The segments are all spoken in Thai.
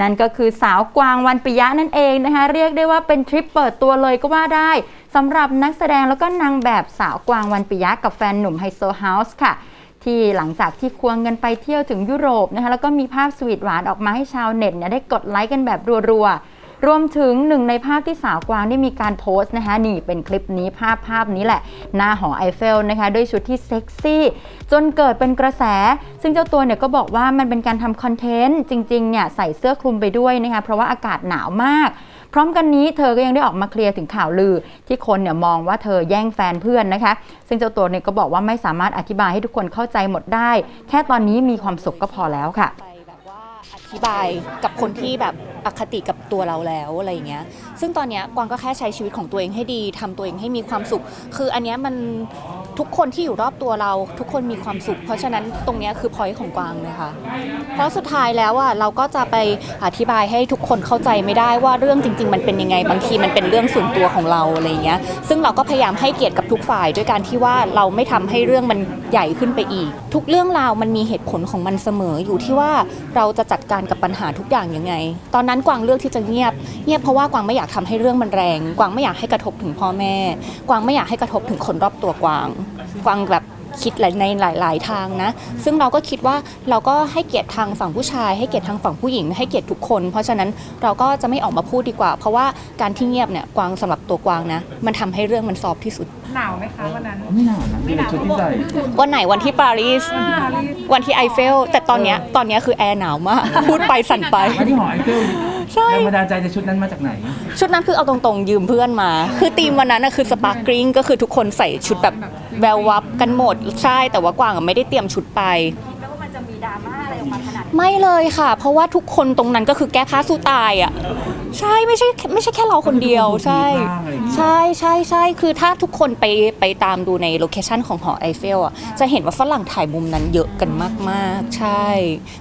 นั่นก็คือสาวกวางวันปิยะนั่นเองนะคะ เรียกได้ว่าเป็นทริปเปิดตัวเลยก็ว่าได้สำหรับนักแสดงแล้วก็นางแบบสาวกวางวันปิยะกับแฟนหนุ่มไฮโซเฮาส์ค่ะ ที่หลังจากที่ควงเงินไปเที่ยวถึงยุโรปนะคะแล้วก็มีภาพสวีทหวานออกมาให้ชาวเน็ตเนี่ยได้กดไลค์กันแบบรัวๆ รวมถึงหนึ่งในภาพที่สาวกวางได้มีการโพสต์นะคะนี่เป็นคลิปนี้ภาพภาพนี้แหละ หน้าหอไอเฟลนะคะด้วยชุดที่เซ็กซี่ จนเกิดเป็นกระแส ซึ่งเจ้าตัวเนี่ยก็บอกว่ามันเป็นการทำคอนเทนต์จริงๆเนี่ยใส่เสื้อคลุมไปด้วยนะคะเพราะว่าอากาศหนาวมาก พร้อมกันนี้เธอก็ยังได้ออกมาเคลียร์ถึงข่าวลือ ที่คนเนี่ยมองว่าเธอแย่งแฟนเพื่อนนะคะ ซึ่งเจ้าตัวเนี่ยก็บอกว่าไม่สามารถอธิบายให้ทุกคนเข้าใจหมดได้ แค่ตอนนี้มีความสุขก็พอแล้วค่ะ ธิบายกับคนที่แบบอคติกับตัวเราแล้วอะไรอย่างเงี้ย ซึ่งตอนเนี้ยกวางก็แค่ใช้ชีวิตของตัวเองให้ดีทำตัวเองให้มีความสุข คืออันเนี้ยมัน ทุกคนที่อยู่รอบตัวเราทุกคนมีความสุข เพราะฉะนั้นตรงนี้คือพอยของกวางเลยค่ะ เพราะสุดท้ายแล้วอะเราก็จะไปอธิบายให้ทุกคนเข้าใจไม่ได้ว่าเรื่องจริง ๆ มันเป็นยังไงบางทีมันเป็นเรื่องส่วนตัวของเราอะไรอย่างเงี้ยซึ่งเราก็พยายามให้เกียรติกับทุกฝ่าย ด้วยการที่ว่าเราไม่ทำให้เรื่องมันใหญ่ขึ้นไปอีก ทุกเรื่องราวมันมีเหตุผลของมันเสมออยู่ที่ว่าเราจะจัดการกับปัญหาทุกอย่างยังไง ตอนนั้นกวางเลือกที่จะเงียบเงียบเพราะว่ากวางไม่อยากทำให้เรื่องมันแรง กวางไม่อยากให้กระทบถึงพ่อแม่ กวางไม่อยากให้กระทบถึงคนรอบตัวกวางกวางแบบคิดหลายในหลาย ๆ ทางนะ ซึ่งเราก็คิดว่าเราก็ให้เกียรติทางฝั่งผู้ชาย ให้เกียรติทางฝั่งผู้หญิง ให้เกียรติทุกคน เพราะฉะนั้นเราก็จะไม่ออกมาพูดดีกว่า เพราะว่าการที่เงียบเนี่ยกวางสำหรับตัวกวางนะ มันทำให้เรื่องมันซอฟที่สุด หนาวไหมคะวันนั้น ไม่หนาวนะนี่เป็นชุดที่ใส่วันไหนวันที่ปารีส วันที่ไอเฟล แต่ตอนเนี้ยตอนเนี้ยคือแอร์หนาวมาก พูดไปสั่นไปมาที่หอไอเฟล ใช่ แรงบันดาลใจในชุดนั้นมาจากไหน ชุดนั้นคือเอาตรงๆยืมเพื่อนมา คือธีมวันนั้นนะคือสปาร์กริงก็คือทุกคนใส่ชุดแบบแวววับกันหมดใช่แต่ว่ากวางอะไม่ได้เตรียมชุดไปไม่เลยค่ะ เพราะว่าทุกคนตรงนั้นก็คือแก้ผ้าสู้ตายอะ ใช่ไม่ใช่ไม่ใช่แค่เราคนเดียวใช่ ใช่ ใช่ใช่คือถ้าทุกคนไปไปตามดูในโลเคชันของหอไอเฟลอะจะเห็นว่าฝรั่งถ่ายมุมนั้นเยอะกันมากๆ ใช่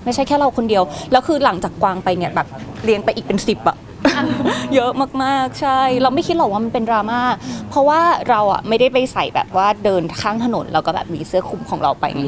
ไม่ใช่แค่เราคนเดียว แล้วคือหลังจากกวางไปเนี่ยแบบเลี้ยงไปอีกเป็นสิบอะ เยอะมากๆ ใช่ เราไม่คิดหรอกว่ามันเป็นดราม่าเพราะว่าเราอะไม่ได้ไปใส่แบบว่าเดินข้างถนนแล้วก็แบบมีเสื้อคลุมของเราไปไง